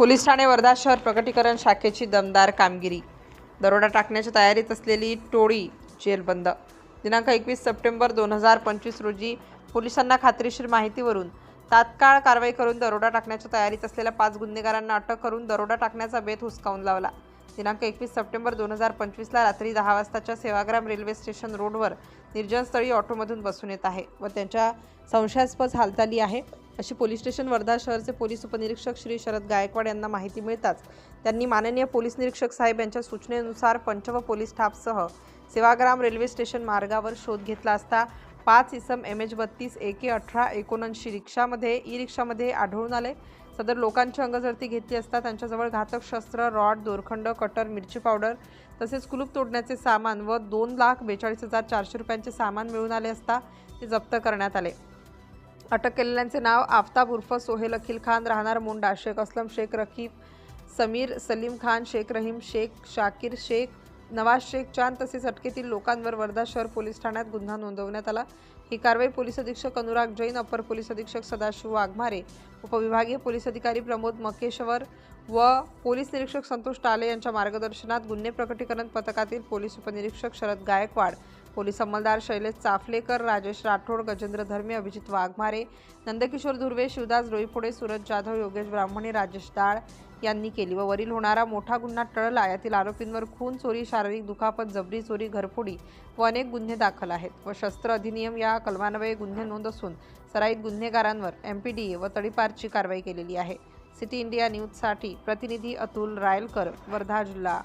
Police Thane Wardha शहर प्रकटीकरण शाखेची दमदार कामगिरी. दरोडा टाकण्याच्या तयारीत असलेली टोळी जेलबंद दिनांक एकवीस सप्टेंबर दोन हजार पंचवीस रोजी पोलिसांना खात्रीशीर माहितीवरून तात्काळ कारवाई करून दरोडा टाकण्याच्या तयारीत असलेल्या पाच गुन्हेगारांना अटक करून दरोडा टाकण्याचा बेत हुसकावून लावला. दिनांक एकवीस सप्टेंबर दोन हजार पंचवीसला रात्री दहा वाजताच्या सेवाग्राम रेल्वे स्टेशन रोडवर निर्जनस्थळी ऑटोमधून बसून येत आहे व त्यांच्या संशयास्पद हालचाली आहे. अशी पोलीस स्टेशन वर्धा शहरचे पोलीस उपनिरीक्षक श्री शरद गायकवाड यांना माहिती मिळताच त्यांनी माननीय पोलीस निरीक्षक साहेब यांच्या सूचनेनुसार पंच व पोलीस स्टाफसह सेवाग्राम रेल्वे स्टेशन मार्गावर शोध घेतला असता पाच इसम एम एच बत्तीस ए के अठरा एकोणऐंशी रिक्षामध्ये ई रिक्षामध्ये आढळून आले. सदर लोकांची अंगझडती घेतली असता त्यांच्याजवळ घातक शस्त्र रॉड दोरखंड कटर मिरची पावडर तसेच कुलूप तोडण्याचे सामान व दोन लाख बेचाळीस हजार चारशे रुपयांचे सामान मिळून आले असता ते जप्त करण्यात आले. अटक केलेल्यांचे नाव आफताब उर्फ सोहेल अखिल खान राहणार मुंडा शेख असलम शेख रकीब समीर सलीम खान शेख रहीम शेख शाकिर शेख नवाज शेख चांद तसेच अटकेतील लोकांवर वर्धा शहर पोलीस ठाण्यात गुन्हा नोंदवण्यात आला. ही कारवाई पोलीस अधीक्षक अनुराग जैन अपर पोलीस अधीक्षक सदाशिव वाघमारे उपविभागीय पोलीस अधिकारी प्रमोद मकेश्वर व पोलीस निरीक्षक संतोष टाले यांच्या मार्गदर्शनात गुन्हे प्रकटीकरण पथकातील पोलीस उपनिरीक्षक शरद गायकवाड पोलीस अंमलदार शैलेश चाफलेकर राजेश राठोड गजेंद्र धर्मे अभिजित वाघमारे नंदकिशोर धुर्वे शिवदास डोईफोडे सूरज जाधव योगेश ब्राह्मणे राजेश दाळ यांनी केली व वरील होणारा मोठा गुन्हा टळला. यातील आरोपींवर खून चोरी शारीरिक दुखापत जबरी चोरी घरफोडी व अनेक गुन्हे दाखल आहेत व शस्त्र अधिनियम या कलमान्वये गुन्हे नोंद असून सराईत गुन्हेगारांवर एम पी डी व तडीपारची कारवाई केलेली आहे. सिटी इंडिया न्यूजसाठी प्रतिनिधी अतुल रायलकर वर्धा जिल्हा.